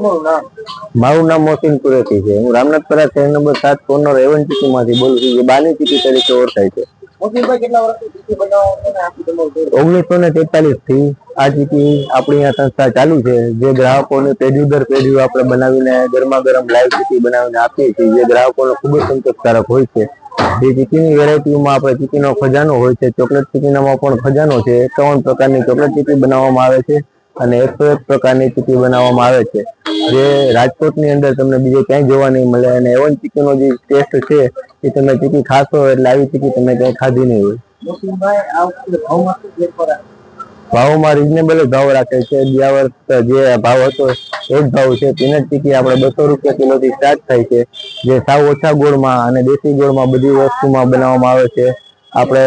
મારું નામ મોસીન કુરેતી છે. હું રામનાથપરા શહેર નંબર સાત કોર્નર એવન ચીકી માંથી બોલું છું. જે બાની ચીકી તરીકે ઓળખાય છે? ઓગણીસો ને તેતાલીસથી આ ચીકી આપણી આ સંસ્થા ચાલુ છે. જે ગ્રાહકોને પેઢી દર પેઢીઓ આપણે બનાવીને ગરમા ગરમ લાઈવ ચીકી બનાવીને આપીએ છીએ. જે ગ્રાહકોને ખૂબ જ સંતોષકારક હોય છે. જે ચીકીની વેરાયટીમાં આપણે ચીકીનો ખજાનો હોય છે. ચોકલેટ ચીકીનામાં પણ ખજાનો છે. એકાવન પ્રકારની ચોકલેટ ચીકી બનાવવામાં આવે છે. અને એકસો એક પ્રકારની ચીકી બનાવવામાં આવે છે. જે રાજકોટની અંદર તમને બીજે ક્યાંય જોવા નહીં મળે અને એવન ચીકીનો જે ટેસ્ટ છે, એ તમે ચીકી ખાશો એટલે આવી ચીકી તમે ક્યાંય ખાધી નહીં હોય. ભાવમાં રિઝનેબલ રિઝનેબલ ભાવ રાખે છે. ગયા વર્ષ જે ભાવ હતો, એ જ ભાવ છે. પીનટ ચીકી આપણે બસો રૂપિયા કિલો થી સ્ટાર્ટ થાય છે. જે સાવ ઓછા ગોળમાં અને દેશી ગોળમાં બધી વસ્તુમાં બનાવવામાં આવે છે. આપણે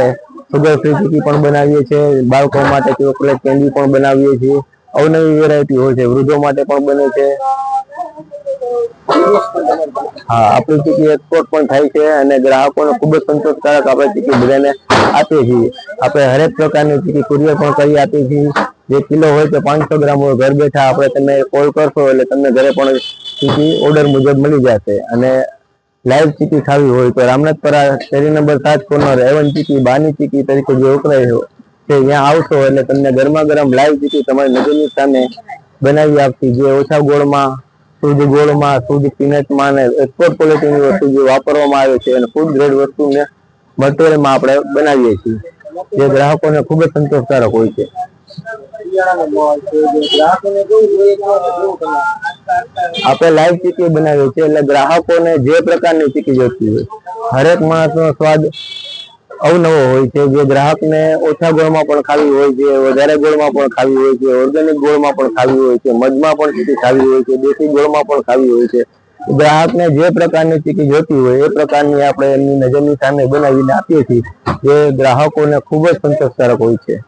સુગર ફ્રી ચીકી પણ બનાવીએ છીએ. બાળકો માટે ચોકલેટ કેન્ડી પણ બનાવીએ છીએ. અવનવી વેરાયટી હોય છે, વૃદ્ધો માટે પણ બને છે. હા, આપણી ચીકી એક્સપોર્ટ પણ થાય છે અને ગ્રાહકોને ખૂબ જ સંતોષકારક આપણે ચીકી બધાને આપીએ છીએ. આપણે હરેક પ્રકારની ચીકી કુરિયર પણ કરી આપીએ છીએ. જે કિલો હોય તો પાંચસો ગ્રામ હોય, ઘર બેઠા આપણે તમે કોલ કરશો એટલે તમને ઘરે પણ ચીકી ઓર્ડર મુજબ મળી જશે. અને લાઈવ ચીકી ખાવી હોય તો રામનાથપરા શેરી નંબર સાત કોર્નર એવન ચીકી બાની ચીકી તરીકે જે વપરાય છે ત્યાં આવશો એટલે તમને ગરમા ગરમ લાઈવ ચીકી તમારી નજરની સામે બનાવી આપતી જે ઓછા ગોળમાં, શુદ્ધ ગોળમાં, શુદ્ધ પીનટમાં અને એક્સપોર્ટ ક્વોલિટીની વસ્તુ જે વાપરવામાં આવે છે અને ફૂડ ગ્રેડ વસ્તુને મટીરિયલમાં આપણે બનાવીએ છીએ. જે ગ્રાહકોને ખૂબ જ સંતોષકારક હોય છે. આપણે લાઈવ ચીકી બનાવીએ છીએ એટલે ગ્રાહકોને જે પ્રકારની ચીકી જોતી હોય, હરેક માણસનો સ્વાદ અવનવો હોય છે, જે ગ્રાહકને ઓછા ગોળમાં પણ ખાવી હોય છે, વધારે ગોળમાં પણ ખાવી હોય છે ઓર્ગેનિક ગોળમાં પણ ખાવી હોય છે, મધમાં પણ ચીકી ખાવી હોય છે, દેશી ગોળમાં પણ ખાવી હોય છે. ગ્રાહકને જે પ્રકારની ચીકી જોતી હોય, એ પ્રકારની આપણે એમની નજરની સામે બનાવીને આપીએ છીએ, જે ગ્રાહકોને ખૂબ જ સંતોષકારક હોય છે.